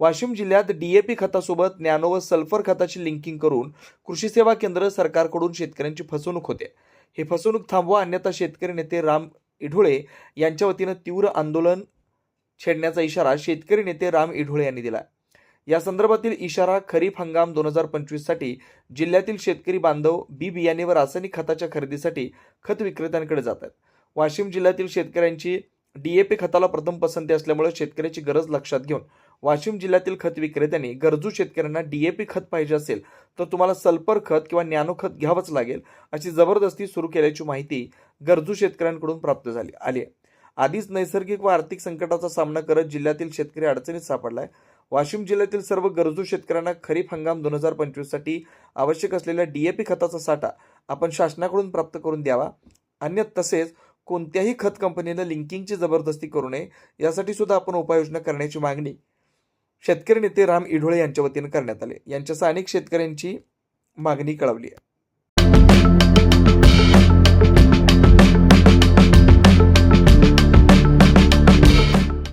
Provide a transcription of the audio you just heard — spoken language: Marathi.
वाशिम जिल्ह्यात डीएपी खतासोबत नॅनो व सल्फर खताची लिंकिंग करून कृषी सेवा केंद्र सरकारकडून शेतकऱ्यांची फसवणूक होते. ही फसवणूक थांबवा अन्यथा शेतकरी नेते राम इढोळे यांच्या वतीनं तीव्र आंदोलन छेडण्याचा इशारा शेतकरी नेते राम इढोळे यांनी दिला. या संदर्भातील इशारा खरीप हंगाम दोन हजार पंचवीससाठी जिल्ह्यातील शेतकरी बांधव बी बियाणे व रासायनिक खताच्या खरेदीसाठी खत विक्रेत्यांकडे जातात. वाशिम जिल्ह्यातील शेतकऱ्यांची डीएपी खताला प्रथम पसंती असल्यामुळे शेतकऱ्याची गरज लक्षात घेऊन वाशिम जिल्ह्यातील खत विक्रेत्यांनी गरजू शेतकऱ्यांना डीएपी खत पाहिजे असेल तर तुम्हाला सल्फर खत किंवा नॅनो खत घ्यावंच लागेल अशी जबरदस्ती सुरू केल्याची माहिती गरजू शेतकऱ्यांकडून प्राप्त झाली आली आहे. आधीच नैसर्गिक व आर्थिक संकटाचा सामना करत जिल्ह्यातील शेतकरी अडचणीत सापडलाय. वाशिम जिल्ह्यातील सर्व गरजू शेतकऱ्यांना खरीप हंगाम दोन हजार पंचवीससाठी आवश्यक असलेल्या डीएपी खताचा साठा आपण शासनाकडून प्राप्त करून द्यावा. अन्य तसेच कोणत्याही खत कंपनीनं लिंकिंगची जबरदस्ती करू नये यासाठी सुद्धा आपण उपाययोजना करण्याची मागणी शेतकरी नेते राम इढोळे यांच्या वतीनं करण्यात आले. यांच्यासह अनेक शेतकऱ्यांची मागणी कळवली आहे.